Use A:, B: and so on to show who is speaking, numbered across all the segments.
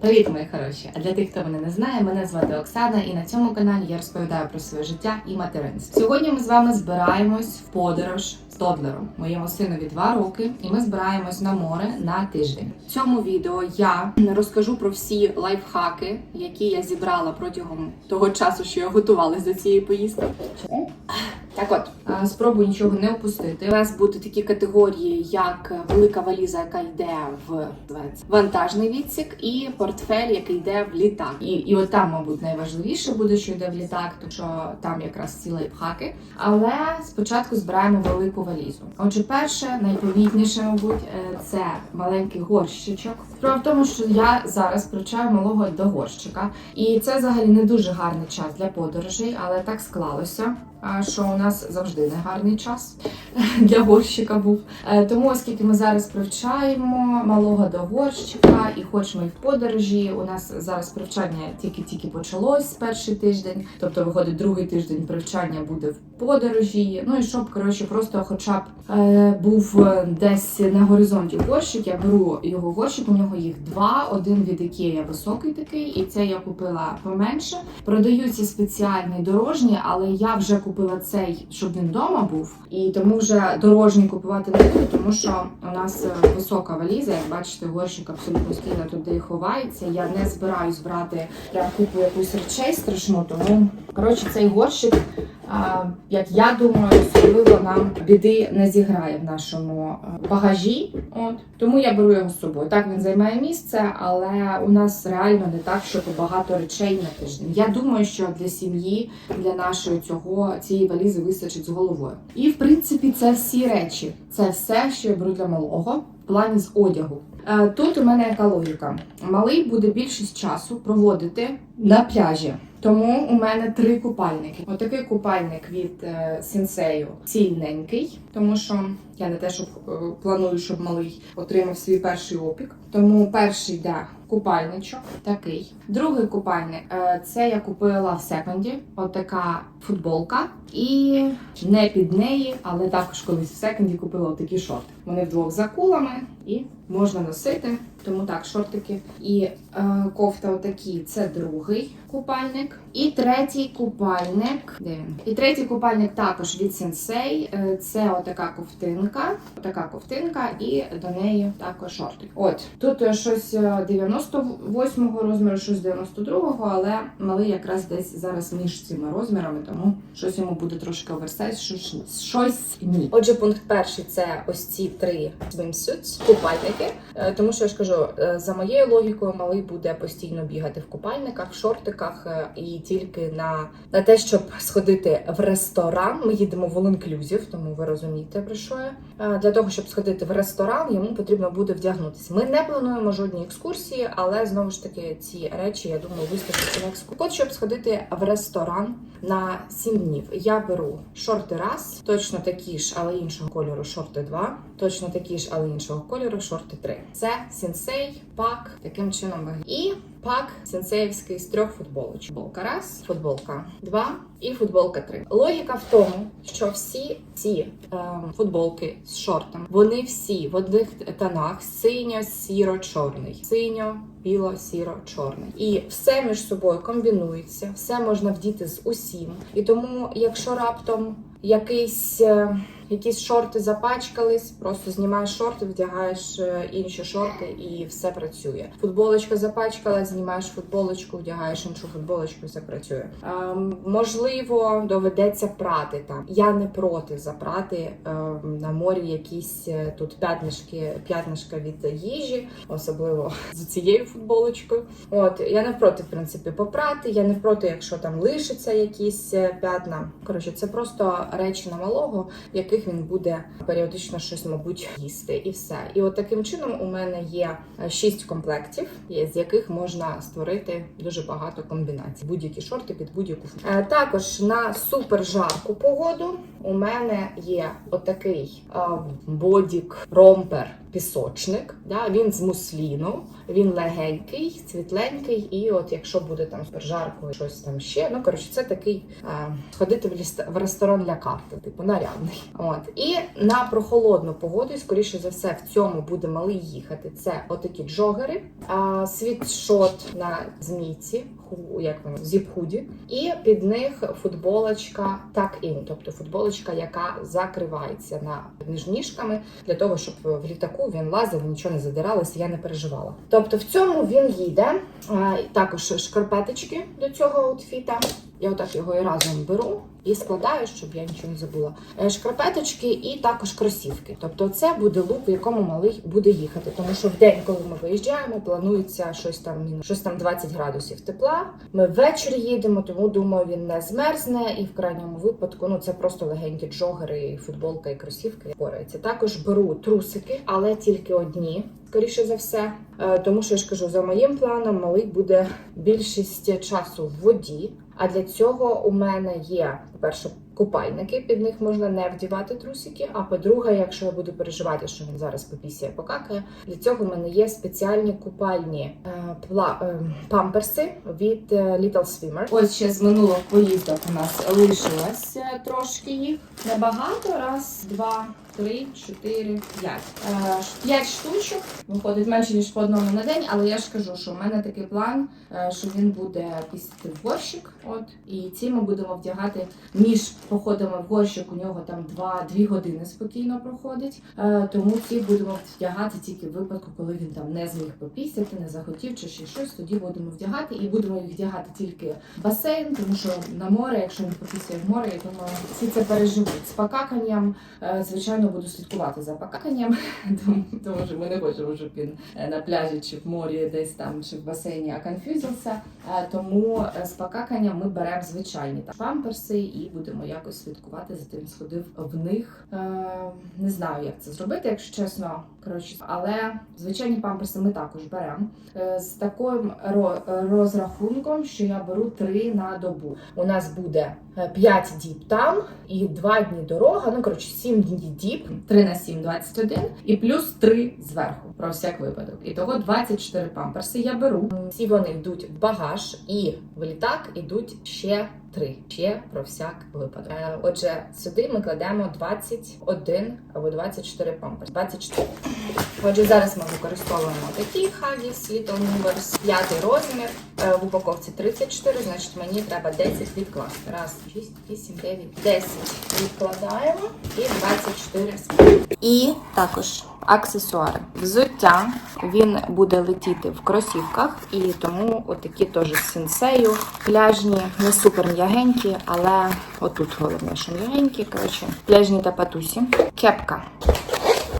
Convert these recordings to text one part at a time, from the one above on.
A: Привіт, мої хороші! А для тих, хто мене не знає, мене звати Оксана, і на цьому каналі я розповідаю про своє життя і материнство. Сьогодні ми з вами збираємось в подорож з Тодлером, моєму синові 2 роки, і ми збираємось на море на тиждень. В цьому відео я розкажу про всі лайфхаки, які я зібрала протягом того часу, що я готувалась до цієї поїздки. Так от, а, спробую нічого не опустити. У нас будуть такі категорії, як велика валіза, яка йде в вантажний відсік, і портфель, який йде в літак. І, і от там, мабуть, найважливіше буде, що йде в літак, тому що там якраз ці лайфхаки. Але спочатку збираємо велику валізу. Отже, перше, найповітніше, мабуть, е, це маленький горщичок. Справа в тому, що я зараз привчаю малого до горщика, і це взагалі не дуже гарний час для подорожей, але так склалося. Що у нас завжди не гарний час для горщика був. Е, Тому, оскільки ми зараз привчаємо малого до горщика і хочемо і в подорожі, у нас зараз привчання тільки-тільки почалось перший тиждень, тобто виходить другий тиждень привчання буде в подорожі. Ну і щоб коротше, просто, хоча б е, був десь на горизонті горщик, я беру його горщик. У нього їх два. Один від Ікея високий такий, і це я купила поменше. Продаються спеціальні дорожні, але я вже купила цей, щоб він вдома був, і тому вже дорожній купувати не буду, тому що у нас е, висока валіза. Як бачите, горщик абсолютно стійно туди ховається. Я не збираюсь брати прям купу якусь речей страшну, тому коротше цей горщик. Як я думаю, особливо нам біди не зіграє в нашому е, багажі. От тому я беру його з собою. Так він займає місце, але у нас реально не так, щоб багато речей на тиждень. Я думаю, що для сім'ї, для нашої цього цієї валізи вистачить з головою. І в принципі, це всі речі. Це все, що я беру для малого в плані з одягу. Е, Тут у мене яка логіка. Малий буде більшість часу проводити на пляжі. Тому у мене три купальники. Отакий купальник від е, сенсею цільненький, тому що я не те, щоб е, планую, щоб малий отримав свій перший опік. Тому перший йде купальничок, такий. Другий купальник е, це я купила в секонді. Отака футболка. І не під неї, але також колись в секонді купила такі шорти. Вони вдвох за кулами і можна носити. Тому так, шортики і е, кофта отакі. Це другий купальник. І третій купальник. Де він? І третій купальник також від Sensei. Е, Це отака ковтинка. Отака ковтинка, і до неї також шортик. От тут е, щось е, 98-го розміру, щось 92-го, але малий якраз десь зараз між цими розмірами, тому щось йому буде трошки оверсайз, щось, щось ні. Отже, пункт перший це ось ці три swimsuits, купальники. Е, Тому що я ж кажу, е, за моєю логікою, малий буде постійно бігати в купальниках, в шортиках е, і тільки на, на те, щоб сходити в ресторан. Ми їдемо в all inclusive, тому ви розумієте про що я. Е, Для того, щоб сходити в ресторан, йому потрібно буде вдягнутися. Ми не плануємо жодні екскурсії, але знову ж таки ці речі, я думаю, вистачить на екскурсію. От щоб сходити в ресторан на 7 днів, я беру шорти раз, точно такі ж, але іншого кольору, шорти 2, точно такі ж, але іншого кольору, шорти 3. Це сенсей, пак, таким чином. І пак сенсеївський з трьох футболочок. Футболка раз, футболка два і футболка три. Логіка в тому, що всі ці ем, футболки з шортами, вони всі в одних тонах синьо-сіро-чорний. Синьо, біло, сіро, чорний. І все між собою комбінується, все можна вдіти з усім. І тому, якщо раптом якийсь. е, Якісь шорти запачкались, просто знімаєш шорти, вдягаєш е, інші шорти і все працює. Футболочка запачкалась, знімаєш футболочку, вдягаєш іншу футболочку, все працює. Ем, можливо, доведеться прати там. Я не проти запрати ем, на морі якісь е, тут п'ятнишки, п'ятнишка від їжі, особливо з цією футболочкою. От я не проти, в принципі, попрати. Я не проти, якщо там лишиться якісь е, п'ятна. Коротше, це просто речі на малого, в яких він буде періодично щось, мабуть, їсти, і все. І от таким чином у мене є е, шість комплектів, з яких можна створити дуже багато комбінацій. Будь-які шорти під будь-яку Е, Також на супер жарку погоду у мене є отакий е, бодік ромпер пісочник. Да? Він з мусліну, він легенький, світленький, і от якщо буде там супер жарко, щось там ще. Ну коротше, це такий е, сходити в, ліст- в ресторан для карта, типу нарядний. От і на прохолодну погоду, і, скоріше за все, в цьому буде малий їхати. Це отакі джогери, а, світшот на змійці, ху, як воно, зіп-худі, і під них футболочка так-ін, тобто футболочка, яка закривається на ніжками, для того, щоб в літаку він лазив, нічого не задиралося, я не переживала. Тобто в цьому він їде. Також шкарпеточки до цього аутфіта. Я отак його і разом беру і складаю, щоб я нічого не забула. Е, Шкарпеточки і також кросівки. Тобто, це буде лук, в якому малий буде їхати. Тому що в день, коли ми виїжджаємо, планується щось там мінус щось там 20 градусів тепла. Ми ввечері їдемо, тому думаю, він не змерзне. І в крайньому випадку, ну це просто легенькі джогери, футболка і кросівки впораються. Також беру трусики, але тільки одні. Скоріше за все, Е, тому що я ж кажу, за моїм планом малий буде більшість часу в воді. А для цього у мене є перше купальники, під них можна не вдівати трусики. А по-друге, якщо я буду переживати, що він зараз попісяє, покакає, для цього в мене є спеціальні купальні е, пла, е, памперси від е, Little Swimmer. Ось ще з минулого поїздок у нас лишилось трошки їх. Небагато. Раз, два, три, чотири, п'ять. Е, ш- П'ять штучок. Виходить менше ніж по одному на день, але я ж кажу, що в мене такий план, е, що він буде пісти в горщик. От і ці ми будемо вдягати між походами в горщик. У нього там 2-2 години спокійно проходить. Е, Тому ці будемо вдягати тільки в випадку, коли він там не зміг попісяти, не захотів чи ще щось. Тоді будемо вдягати і будемо їх вдягати тільки в басейн, тому що на море, якщо він попісяє в море, я думаю, всі це переживуть з покаканням. Е, Звичайно, буду слідкувати за покаканням, тому, що ми не хочемо, щоб він е, на пляжі чи в морі, десь там, чи в басейні оконфюзився. Е, Тому е, з покаканням ми беремо звичайні памперси і будемо якось слідкувати за тим, сходив в них. Не знаю, як це зробити, якщо чесно. Коротше, але звичайні памперси ми також беремо Е, з таким розрахунком, що я беру три на добу. У нас буде 5 діб там і 2 дні дорога. Ну коротше, 7 днів діб, 3 на 7 – 21, і плюс 3 зверху, про всяк випадок. І того 24 памперси я беру. Всі вони йдуть в багаж, і в літак йдуть ще. Три ще про всяк випадок. Е, Отже, сюди ми кладемо 21 або 24 памперс. 24. Отже, зараз ми використовуємо такі Huggies Little Movers, п'ятий розмір. Е, В упаковці 34, значить мені треба 10 відкласти. Раз, 6, 8, 9, 10 відкладаємо і 24 спільно. І також аксесуари. Взуття він буде летіти в кросівках, і тому отакі теж з сенсею. Пляжні, не супер м'ягенькі, але отут головне, що м'ягенькі. Коротше, пляжні та патусі. Кепка.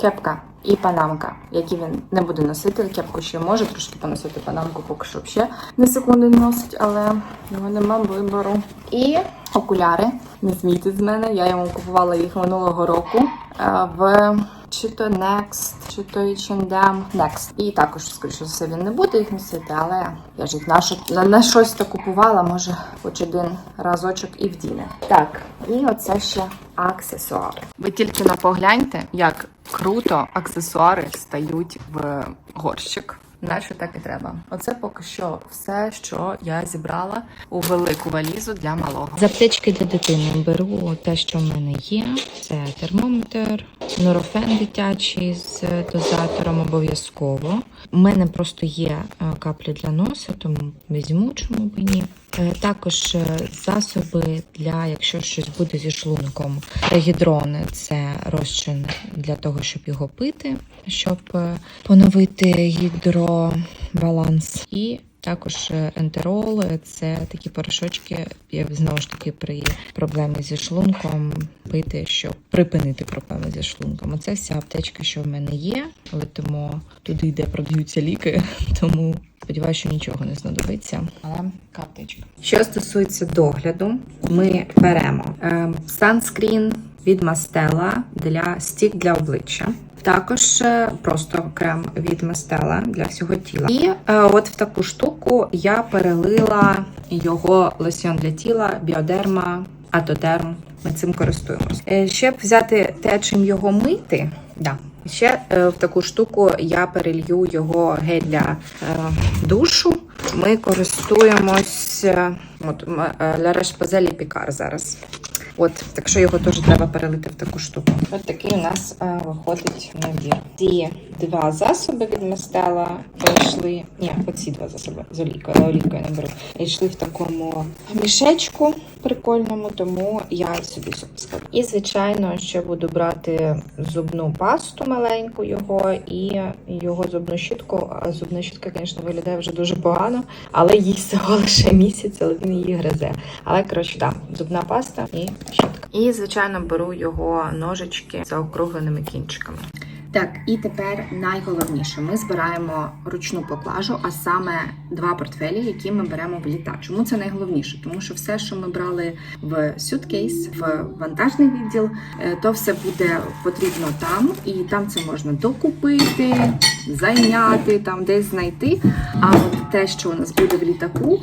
A: Кепка і панамка, які він не буде носити. Кепку ще може трошки поносити панамку, поки що ще не секунди не носить, але його нема вибору. І окуляри. Не смійтесь з мене. Я йому купувала їх минулого року е, в чи то Next, чи то H&M Next. І також, скоріше за все, він не буде їх носити, але я ж їх на, що- на, щось то купувала, може, хоч один разочок і вдіне. Так, і оце ще аксесуари. Ви тільки на погляньте, як круто аксесуари стають в горщик. Дальше так і треба. Оце поки що все, що я зібрала у велику валізу для малого.
B: З аптечки для дитини беру те, що в мене є. Це термометр, норофен дитячий з дозатором обов'язково. У мене просто є е, каплі для носа, тому візьму, чому б ні. Е, Також е, засоби для, якщо щось буде зі шлунком. Гідрони це розчин для того, щоб його пити, щоб поновити гідробаланс. І також е, ентерол це такі порошочки, я знову ж таки при проблемі зі шлунком пити, щоб припинити проблеми зі шлунком. Оце вся аптечка, що в мене є. Летимо туди, де продаються ліки, тому сподіваюся, що нічого не знадобиться. Але така аптечка. Що стосується догляду, ми беремо е, санскрін від Мастела для стік для обличчя. Також е, просто крем від Мастела для всього тіла. І е, от в таку штуку я перелила його лосьон для тіла Біодерма Атодерм. Ми цим користуємось. Е, Щоб взяти те, чим його мити, да. Ще е, в таку штуку я перелью його гель для е, душу. Ми користуємось е, от, е, La Roche-Posay зараз. От, так що його теж треба перелити в таку штуку. От такий у нас а, виходить набір. Ці два засоби від Мастела йшли. Ні, оці два засоби з олійкою, але олійкою не беру. Йшли в такому мішечку прикольному, тому я сюди складу. І, звичайно, ще буду брати зубну пасту маленьку його і його зубну щітку. Зубна щітка, звісно, виглядає вже дуже погано, але їй всього лише місяць, але він її гризе. Але коротше, да, зубна паста і. І, звичайно, беру його ножички за округленими кінчиками.
A: Так, і тепер найголовніше: ми збираємо ручну поклажу, а саме два портфелі, які ми беремо в літа. Чому це найголовніше? Тому що все, що ми брали в сюткейс, в вантажний відділ, е, то все буде потрібно там, і там це можна докупити, зайняти, там десь знайти. А от те, що у нас буде в літаку.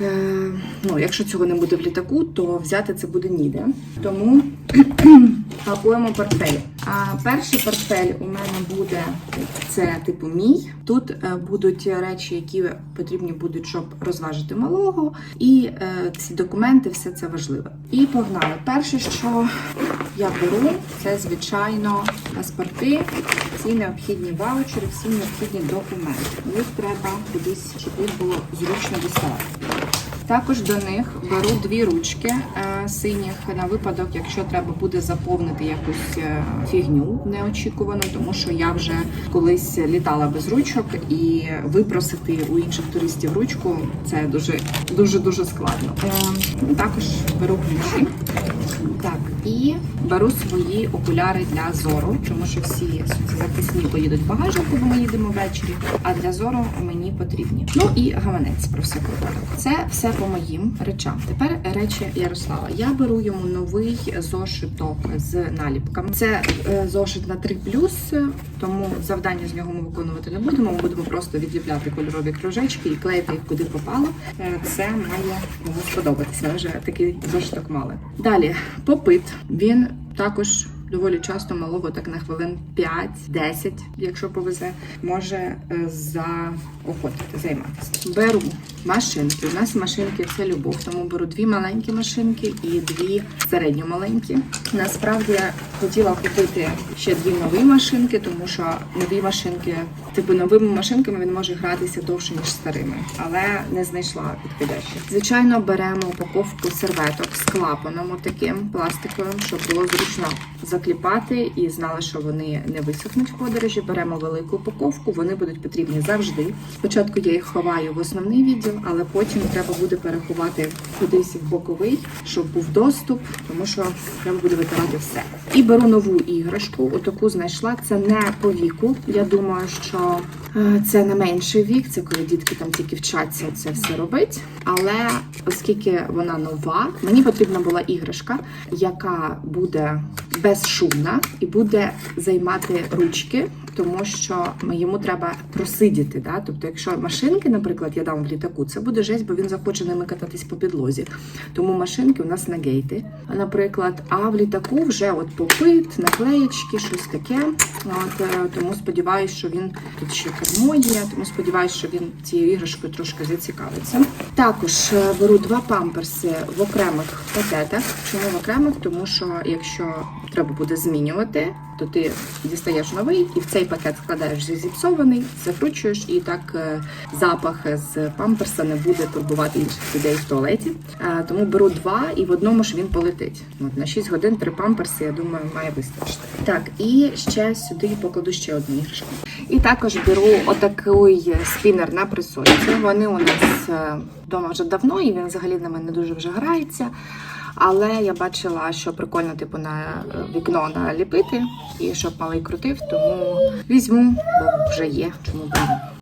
A: Е, Ну, якщо цього не буде в літаку, то взяти це буде ніде. Тому пакуємо портфелі. А перший портфель у мене буде це типу мій. Тут е, будуть речі, які потрібні будуть, щоб розважити малого, і е, ці документи, все це важливе. І погнали. Перше, що я беру, це звичайно паспорти, всі необхідні ваучери, всі необхідні документи. Їх треба кудись, щоб їх було зручно діставати. Також до них беру дві ручки е, синіх на випадок, якщо треба буде заповнити якусь е, фігню неочікувану, тому що я вже колись літала без ручок і випросити у інших туристів ручку це дуже дуже дуже складно. Е, також беру ключі. Так, і беру свої окуляри для зору, тому що всі захисні поїдуть в багажнику, бо ми їдемо ввечері. А для зору мені потрібні. Ну і гаманець про всяк випадок. Це все по моїм речам. Тепер речі Ярослава. Я беру йому новий зошиток з наліпками. Це е, зошит на 3 тому завдання з нього ми виконувати не будемо. Ми будемо просто відліпляти кольорові кружечки і клеїти їх куди попало. Е, Це має йому сподобатися. Вже такий зошиток мали. Далі попит. Він також. Доволі часто малого так на хвилин 5-10, якщо повезе, може е, заохотити, займатися. Беру машинки. У нас машинки це любов, тому беру дві маленькі машинки і дві середньо маленькі. Насправді я хотіла купити ще дві нові машинки, тому що нові машинки, типу новими машинками він може гратися довше ніж старими, але не знайшла підходящих. Звичайно, беремо упаковку серветок з клапаном, отаким пластиковим, щоб було зручно закліпати і знали, що вони не висохнуть в подорожі. Беремо велику упаковку, вони будуть потрібні завжди. Спочатку я їх ховаю в основний відділ, але потім треба буде переховати кудись в боковий, щоб був доступ, тому що треба буде витирати все. І беру нову іграшку. Отаку знайшла. Це не по віку. Я думаю, що е, це на менший вік. Це коли дітки там тільки вчаться це все робити. Але оскільки вона нова, мені потрібна була іграшка, яка буде безшумна і буде займати ручки, тому що йому треба просидіти. Да? Тобто, якщо машинки, наприклад, я дам в літаку, це буде жесть, бо він захоче ними кататись по підлозі. Тому машинки у нас на гейти, наприклад, а в літаку вже от попит, наклеєчки, щось таке. От, е, тому сподіваюся, що він тут ще кермо тому сподіваюся, що він цією іграшкою трошки зацікавиться. Також е, беру два памперси в окремих пакетах. Чому в окремих? Тому що якщо треба буде змінювати, то ти дістаєш новий і в цей пакет складаєш зі зіпсований, закручуєш, і так е, запах з памперса не буде турбувати інших людей в туалеті. Е, Тому беру два і в одному ж він полетить. От на 6 годин три памперси, я думаю, має вистачити. Так, і ще сюди покладу ще одну іграшку. І також беру отакий спінер на присоці. Вони у нас е, вдома вже давно, і він взагалі ними не дуже вже грається. Але я бачила, що прикольно типу на е, вікно наліпити, і щоб малий крутив, тому візьму, бо вже є, чому б.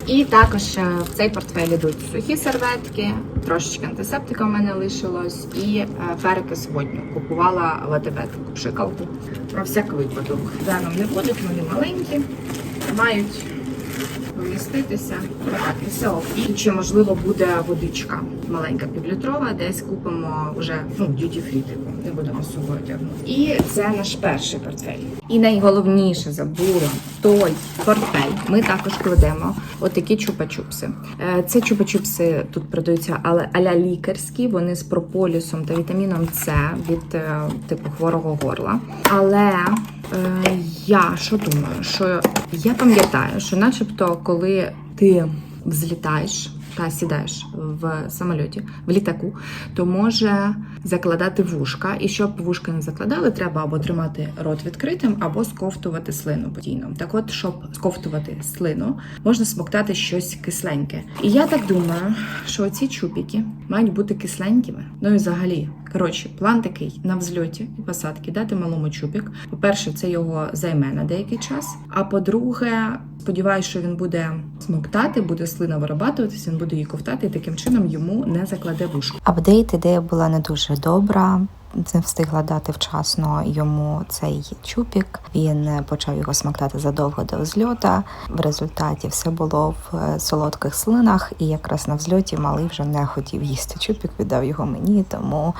A: І також е, в цей портфель йдуть сухі серветки, трошечки антисептика в мене лишилось, і е, перекис водню. Купувала таку пшикалку. Про всяк випадок. Веном не будуть, вони маленькі, мають поміститися. І все. І чи можливо буде водичка маленька півлітрова, десь купимо вже ну дюті фрі типу, не будемо собою тягнути. І це наш перший портфель. І найголовніше забула той портфель. Ми також кладемо отакі чупа-чупси. Е, Це чупа-чупси тут продаються, але аля лікарські. Вони з прополісом та вітаміном С від е, типу хворого горла. Але е, я що думаю, що я пам'ятаю, що начебто, коли ти взлітаєш та сідаєш в самольоті, в літаку, то може закладати вушка. І щоб вушка не закладали, треба або тримати рот відкритим, або сковтувати слину постійно. Так от, щоб сковтувати слину, можна смоктати щось кисленьке. І я так думаю, що ці чупіки мають бути кисленькими. Ну і взагалі. Коротше, план такий на взльоті і посадки дати малому чупік. По-перше, це його займе на деякий час. А по-друге, сподіваюся, що він буде смоктати, буде слина вирабатуватися, він буде її ковтати, і таким чином йому не закладе вушку.
B: Апдейт ідея була не дуже добра. Не встигла дати вчасно йому цей чупік. Він почав його смактати задовго до взльота. В результаті все було в е, солодких слинах, і якраз на взльоті малий вже не хотів їсти чупік, віддав його мені, тому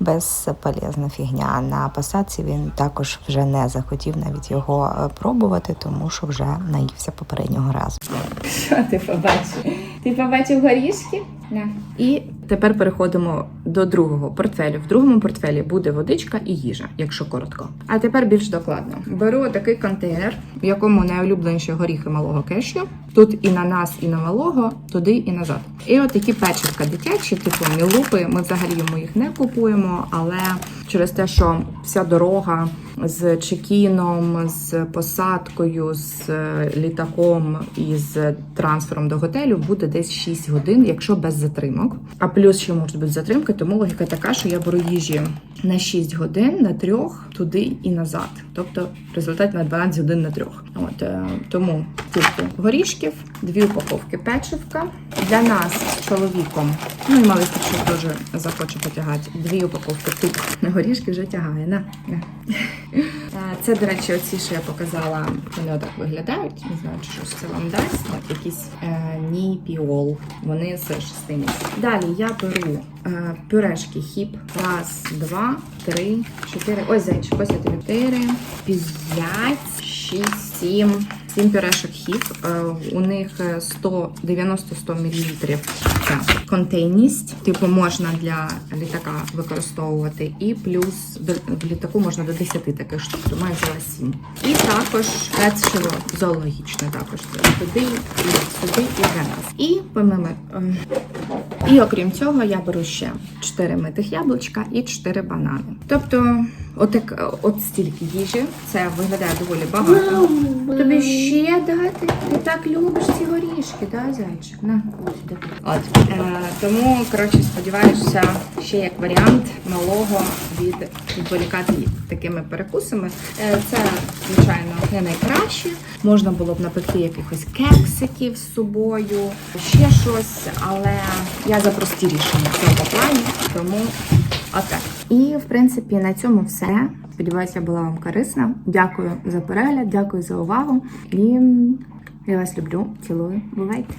B: безполезна фігня. На посадці він також вже не захотів навіть його е, пробувати, тому що вже наївся попереднього разу.
A: Що ти побачив? Ти побачив горішки? Не. І тепер переходимо до другого портфелю. В другому портфелі буде водичка і їжа, якщо коротко. А тепер більш докладно. Беру такий контейнер, в якому найулюбленіші горіхи малого кешю. Тут і на нас, і на малого, туди і назад. І от такі печивка дитячі, типу мілупи. Ми взагалі йому їх не купуємо, але через те, що вся дорога з чекіном, з посадкою, з е, літаком і з трансфером до готелю буде десь 6 годин, якщо без затримок. А плюс ще можуть бути затримки, тому логіка така, що я беру їжі на 6 годин, на трьох, туди і назад. Тобто в результаті на 12 годин на трьох. От е, тому тільки горішків, дві упаковки печивка. Для нас з чоловіком, ну і що дуже захоче потягати. Дві упаковки тут на горішки вже тягає. На. Е, Це, до речі, оці, що я показала, вони отак виглядають. Не знаю, чи щось це вам дасть. Так, якісь е, ніпіол. Вони з шестині. Далі я беру е, пюрешки хіп. Раз, два, три, чотири. Ось зайчик, ось я тобі. Чотири, п'ять, шість, сім. Сім пюрешок хіп. Е, у них е, 190-100 мл ця контейність. Типу можна для літака використовувати. І плюс в літаку можна до 10 таких штук, тому я взяла 7. І також печиво зоологічне також туди, і сюди, і для нас. І помимо. ем, і окрім цього, я беру ще 4 митих яблучка і 4 банани. Тобто, отак, от стільки їжі. Це виглядає доволі багато. Тобі ще дати? Ти так любиш ці горішки, да, зайчик? На, ось. От. Е, тому, коротше, сподіваюся, ще як варіант малого від відволікати такими перекусами. Е, це, звичайно, не найкраще. Можна було б напекти якихось кексиків з собою, ще щось, але я за прості рішення в цьому плані, тому отак. І в принципі на цьому все. Сподіваюся, я була вам корисна. Дякую за перегляд, дякую за увагу. І я вас люблю, цілую. Бувайте!